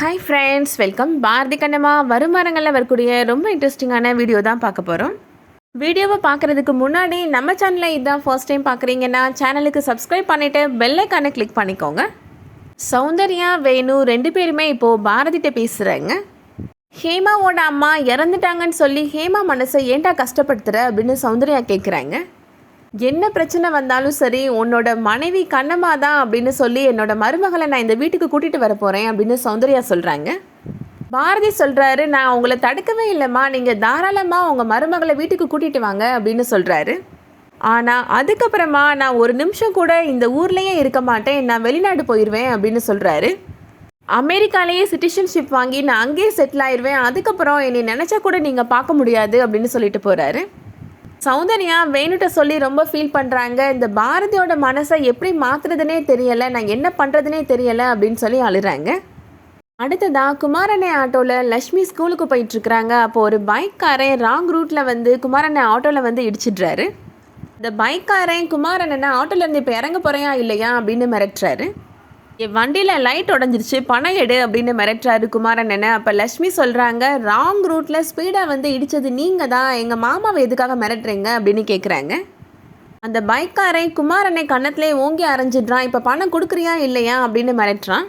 Hi friends welcome Bharathi Kannamma வரும் வாரங்களில் வரக்கூடிய ரொம்ப இன்ட்ரெஸ்டிங்கான வீடியோ தான் பார்க்க போகிறோம் வீடியோவை பார்க்குறதுக்கு முன்னாடி நம்ம சேனலை இதுதான் ஃபர்ஸ்ட் டைம் பார்க்குறீங்கன்னா சேனலுக்கு சப்ஸ்கிரைப் பண்ணிவிட்டு பெல்லைக்கானை கிளிக் பண்ணிக்கோங்க. சௌந்தர்யா வேணு ரெண்டு பேருமே இப்போது பாரதிட்ட பேசுகிறாங்க ஹேமாவோட அம்மா இறந்துட்டாங்கன்னு சொல்லி ஹேமா மனசை ஏன்டா கஷ்டப்படுத்துகிற அப்படின்னு சௌந்தர்யா கேட்குறாங்க என்ன பிரச்சனை வந்தாலும் சரி உன்னோட மனைவி கண்ணம்மா தான் அப்படின்னு சொல்லி என்னோட மருமகளை நான் இந்த வீட்டுக்கு கூட்டிகிட்டு வர போகிறேன் அப்படின்னு சௌந்தர்யா சொல்கிறாங்க பாரதி சொல்கிறாரு நான் உங்களை தடுக்கவே இல்லைம்மா. நீங்கள் தாராளமாக உங்கள் மருமகளை வீட்டுக்கு கூட்டிகிட்டு வாங்க அப்படின்னு சொல்கிறாரு ஆனால் அதுக்கப்புறமா நான் ஒரு நிமிஷம் கூட இந்த ஊர்லேயே இருக்க மாட்டேன். நான் வெளிநாடு போயிடுவேன் அப்படின்னு சொல்கிறாரு அமெரிக்காலேயே சிட்டிசன்ஷிப் வாங்கி நான் அங்கேயே செட்டில் ஆயிடுவேன் அதுக்கப்புறம் என்னை நினச்சா கூட நீங்கள் பார்க்க முடியாது அப்படின்னு சொல்லிட்டு போகிறாரு சௌந்தர்யா வேணுட்ட சொல்லி ரொம்ப ஃபீல் பண்ணுறாங்க இந்த பாரதியோட மனசை எப்படி மாற்றுறதுனே தெரியலை. நான் என்ன பண்ணுறதுனே தெரியலை அப்படின்னு சொல்லி அழுறாங்க. அடுத்ததாக குமாரண்ணே ஆட்டோவில் லக்ஷ்மி ஸ்கூலுக்கு போயிட்டுருக்குறாங்க. அப்போ ஒரு பைக்காரன் ராங் ரூட்டில் வந்து குமாரண்ணே ஆட்டோவில் வந்து இடிச்சிடுறாரு. இந்த பைக்காரன் குமாரண்ணனை ஆட்டோலேருந்து இப்போ இறங்க போகிறேயா இல்லையா அப்படின்னு மிரட்டுறாரு. என் வண்டியில் லைட் உடஞ்சிருச்சு பணம் எடு அப்படின்னு மிரட்டுறாரு குமாரன் என்ன? அப்போ லக்ஷ்மி சொல்கிறாங்க ராங் ரூட்டில் ஸ்பீடாக வந்து இடித்தது நீங்கள் தான் எங்கள் மாமாவை எதுக்காக மிரட்டுறீங்க அப்படின்னு கேட்குறாங்க அந்த பைக்காரன் குமாரனை கன்னத்திலே ஓங்கி அரைஞ்சிடுறான் இப்போ பணம் கொடுக்குறியா இல்லையா அப்படின்னு மிரட்டுறான்.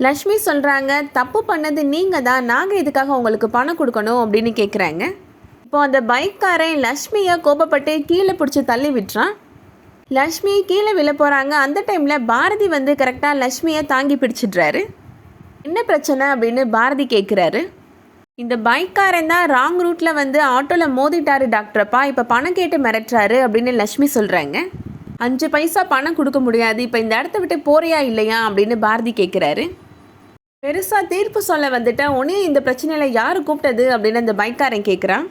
லக்ஷ்மி சொல்கிறாங்க தப்பு பண்ணது நீங்கள் தான் நாங்கள் இதுக்காக உங்களுக்கு பணம் கொடுக்கணும் அப்படின்னு கேட்குறாங்க இப்போ அந்த பைக்காரன் லக்ஷ்மியை கோபப்பட்டு கீழே பிடிச்சி தள்ளி விட்டுறான். லக்ஷ்மி கீழே விழ போகிறாங்க அந்த டைமில் பாரதி வந்து கரெக்டாக லக்ஷ்மியை தாங்கி பிடிச்சிடுறாரு. என்ன பிரச்சனை? அப்படின்னு பாரதி கேட்குறாரு இந்த பைக்காரன் தான் ராங் ரூட்டில் வந்து ஆட்டோவில் மோதிட்டாரு டாக்டரப்பா இப்போ பணம் கேட்டு மிரட்டுறாரு அப்படின்னு லக்ஷ்மி சொல்கிறாங்க அஞ்சு பைசா பணம் கொடுக்க முடியாது. இப்போ இந்த இடத்த விட்டு போறியா இல்லையா? அப்படின்னு பாரதி கேட்குறாரு பெருசாக தீர்ப்பு சொல்ல வந்துட்டா உனே இந்த பிரச்சனையில் யார் கூப்பிட்டது? அப்படின்னு அந்த பைக்காரன் கேட்குறான்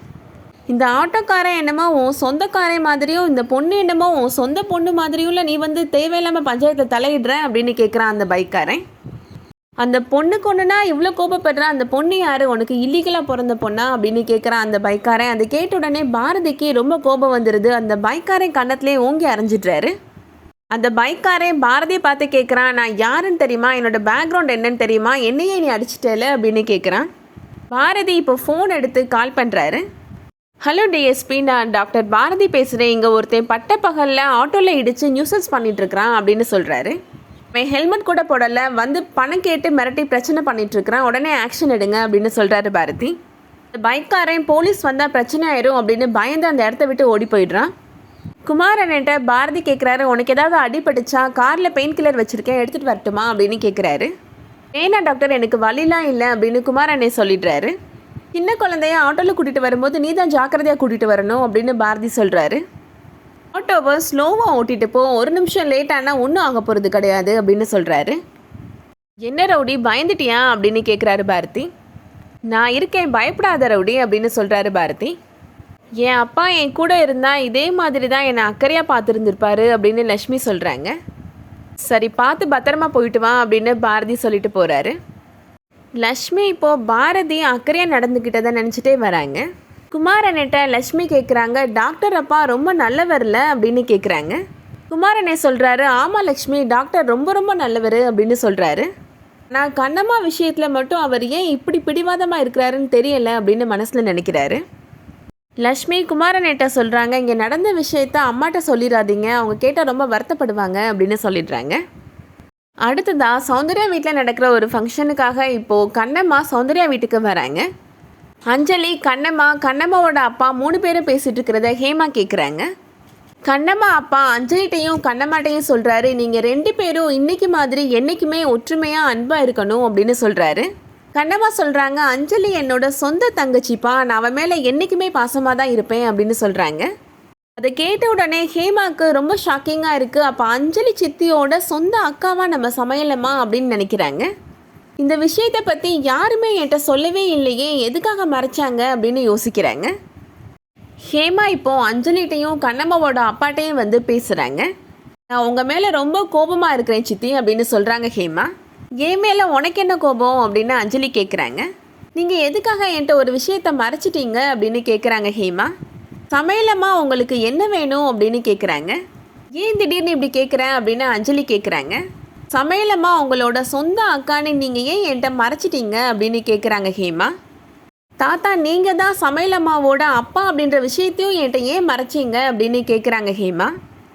இந்த ஆட்டோக்காரன் என்னமோ உன் சொந்தக்காரன் மாதிரியும் இந்த பொண்ணு என்னமோ உன் சொந்த பொண்ணு மாதிரியும் இல்லை நீ வந்து தேவையில்லாமல் பஞ்சாயத்தை தலையிடுற அப்படின்னு கேட்குறான் அந்த பைக்காரன். அந்த பொண்ணுக்கு ஒன்றுனா இவ்வளோ கோபப்படுறா அந்த பொண்ணு யார்? உனக்கு இல்லீகலாக பிறந்த பொண்ணா? அப்படின்னு கேட்குறான் அந்த பைக்காரன். அதை கேட்ட உடனே பாரதிக்கு ரொம்ப கோபம் வந்துடுது அந்த பைக்காரன் கன்னத்திலே ஓங்கி அரைஞ்சிட்றாரு. அந்த பைக்காரன் பாரதியை பார்த்து கேட்குறான் நான் யாருன்னு தெரியுமா? என்னோட பேக்ரவுண்ட் என்னன்னு தெரியுமா? என்னையே நீ அடிச்சிட்டல? அப்படின்னு கேட்குறான் பாரதி இப்போ ஃபோன் எடுத்து கால் பண்ணுறாரு ஹலோ டிஎஸ்பி நான் டாக்டர் பாரதி பேசுகிறேன் இங்கே ஒருத்தன் பட்ட பகலில் ஆட்டோவில் இடித்து நியூசன்ஸ் பண்ணிகிட்ருக்கிறான் அப்படின்னு சொல்கிறாரு அவன் ஹெல்மெட் கூட போடலை. வந்து பணம் கேட்டு மிரட்டி பிரச்சனை பண்ணிகிட்ருக்கிறான் உடனே ஆக்ஷன் எடுங்க அப்படின்னு சொல்கிறாரு பாரதி. பைக்காரன் போலீஸ் வந்தால் பிரச்சனை ஆயிரும் அப்படின்னு பயந்து அந்த இடத்த விட்டு ஓடி போயிடுறான். குமாரன்ட்ட பாரதி கேட்குறாரு உனக்கு ஏதாவது அடிபட்டுச்சா? காரில் பெயின் கில்லர் வச்சுருக்கேன். எடுத்துகிட்டு வரட்டுமா? அப்படின்னு கேட்குறாரு ஏன்னா டாக்டர் எனக்கு வலிலாம் இல்லை அப்படின்னு குமாரண்ணே சொல்லிடுறாரு. சின்ன குழந்தைய ஆட்டோவில் கூட்டிகிட்டு வரும்போது நீ தான் ஜாக்கிரதையாக கூட்டிகிட்டு வரணும் அப்படின்னு பாரதி சொல்கிறாரு ஆட்டோவை ஸ்லோவாக ஓட்டிட்டு போ. ஒரு நிமிஷம் லேட் ஆனால் ஒன்றும் ஆக போகிறது கிடையாது அப்படின்னு சொல்கிறாரு என்ன ரவுடி பயந்துட்டியா அப்படின்னு கேட்குறாரு பாரதி. நான் இருக்கேன் பயப்படாத ரவுடி அப்படின்னு சொல்கிறாரு பாரதி. என் அப்பா என் கூட இருந்தால் இதே மாதிரி தான் என்னை அக்கறையாக பார்த்துருந்துருப்பாரு அப்படின்னு லக்ஷ்மி சொல்கிறாங்க சரி பார்த்து பத்திரமா போயிட்டு வா அப்படின்னு பாரதி சொல்லிட்டு போகிறாரு லக்ஷ்மி இப்போது பாரதி அக்கறையாக நடந்துக்கிட்டதை நினச்சிட்டே வராங்க. குமாரனிட்ட லக்ஷ்மி கேட்குறாங்க டாக்டர் அப்பா ரொம்ப நல்லவர்ல அப்படின்னு கேட்குறாங்க குமாரனே சொல்கிறாரு ஆமாம் லக்ஷ்மி டாக்டர் ரொம்ப ரொம்ப நல்லவர் அப்படின்னு சொல்கிறாரு நான் கண்ணம்மா விஷயத்தில் மட்டும் அவர் ஏன் இப்படி பிடிவாதமாக இருக்கிறாருன்னு தெரியல அப்படின்னு மனசில் நினைக்கிறாரு. லக்ஷ்மி குமாரனேட்ட சொல்கிறாங்க இங்கே நடந்த விஷயத்த அம்மாட்ட சொல்லிடாதீங்க அவங்க கேட்டால் ரொம்ப வருத்தப்படுவாங்க அப்படின்னு சொல்லிடுறாங்க. அடுத்ததாக சௌந்தர்யா வீட்டில் நடக்கிற ஒரு ஃபங்க்ஷனுக்காக இப்போது கண்ணம்மா சௌந்தர்யா வீட்டுக்கு வராங்க. அஞ்சலி கண்ணம்மா கண்ணம்மாவோட அப்பா மூணு பேரும் பேசிகிட்டு இருக்கிறத ஹேமா கேட்குறாங்க கண்ணம்மா அப்பா அஞ்சலிட்டையும் கண்ணம்மாட்டையும் சொல்கிறாரு நீங்கள் ரெண்டு பேரும் இன்றைக்கு மாதிரி என்றைக்குமே ஒற்றுமையாக அன்பாக இருக்கணும் அப்படின்னு சொல்கிறாரு கண்ணம்மா சொல்கிறாங்க அஞ்சலி என்னோட சொந்த தங்கச்சிப்பா நான் அவன் மேலே என்றைக்குமே பாசமாக தான் இருப்பேன் அப்படின்னு சொல்கிறாங்க அதை கேட்ட உடனே ஹேமாவுக்கு ரொம்ப ஷாக்கிங்காக இருக்குது அப்போ அஞ்சலி சித்தியோட சொந்த அக்காவா நம்ம சமையலம்மா அப்படின்னு நினைக்கிறாங்க. இந்த விஷயத்தை பற்றி யாருமே என்கிட்ட சொல்லவே இல்லையே. எதுக்காக மறைச்சாங்க அப்படின்னு யோசிக்கிறாங்க. ஹேமா இப்போது அஞ்சலிட்டையும் கண்ணம்மாவோட அப்பாட்டையும் வந்து பேசுகிறாங்க நான் உங்கள் மேலே ரொம்ப கோபமாக இருக்கிறேன் சித்தி அப்படின்னு சொல்கிறாங்க ஹேமா. என் மேலே உனக்கு என்ன கோபம் அப்படின்னு அஞ்சலி கேட்குறாங்க நீங்கள் எதுக்காக என்கிட்ட ஒரு விஷயத்த மறைச்சிட்டீங்க அப்படின்னு கேட்குறாங்க ஹேமா. சமையலம்மா உங்களுக்கு என்ன வேணும் அப்படின்னு கேட்குறாங்க ஏன் திடீர்னு இப்படி கேட்குறேன் அப்படின்னு அஞ்சலி கேட்குறாங்க சமையலம்மா உங்களோட சொந்த அக்கான்னு நீங்கள் ஏன் என்கிட்ட மறைச்சிட்டீங்க அப்படின்னு கேட்குறாங்க ஹேமா. தாத்தா நீங்கள் தான் சமையலம்மாவோட அப்பா அப்படின்ற விஷயத்தையும் என்கிட்ட ஏன் மறைச்சிங்க அப்படின்னு கேட்குறாங்க ஹேமா.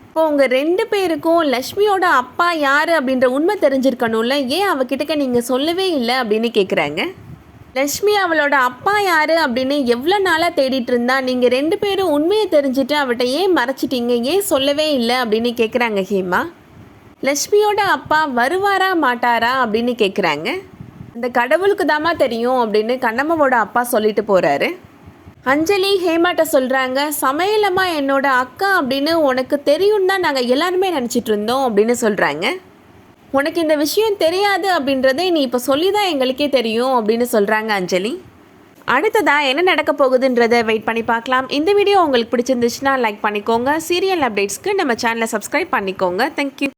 இப்போ உங்கள் ரெண்டு பேருக்கும் லக்ஷ்மியோட அப்பா யார் அப்படின்ற உண்மை தெரிஞ்சிருக்கணும்ல ஏன் அவகிட்டக்க நீங்கள் சொல்லவே இல்லை அப்படின்னு கேட்குறாங்க லக்ஷ்மி அவளோட அப்பா யார் அப்படின்னு எவ்வளோ நாளாக தேடிட்டு இருந்தா? நீங்கள் ரெண்டு பேரும் உண்மையை தெரிஞ்சுட்டு அவட்ட ஏன் மறைச்சிட்டீங்க? ஏன் சொல்லவே இல்லை? அப்படின்னு கேட்குறாங்க ஹேமா. லக்ஷ்மியோட அப்பா வருவாரா மாட்டாரா அப்படின்னு கேட்குறாங்க அந்த கடவுளுக்கு தாம்மா தெரியும் அப்படின்னு கண்ணம்மாவோட அப்பா சொல்லிட்டு போகிறாரு அஞ்சலி ஹேமாட்ட சொல்கிறாங்க சமையலம்மா என்னோட அக்கா அப்படின்னு உனக்கு தெரியும் தான் நாங்கள் எல்லாருமே நினச்சிட்டு இருந்தோம் அப்படின்னு சொல்கிறாங்க உனக்கு இந்த விஷயம் தெரியாது அப்படின்றதே நீ இப்போ சொல்லி தான் எங்களுக்கே தெரியும் அப்படின்னு சொல்கிறாங்க அஞ்சலி. அடுத்ததாக என்ன நடக்க போகுதுன்றதை வெயிட் பண்ணி பார்க்கலாம். இந்த வீடியோ உங்களுக்கு பிடிச்சிருந்துச்சுன்னா லைக் பண்ணிக்கோங்க. சீரியல் அப்டேட்ஸ்க்கு நம்ம சேனலை சப்ஸ்கிரைப் பண்ணிக்கோங்க. தேங்க்யூ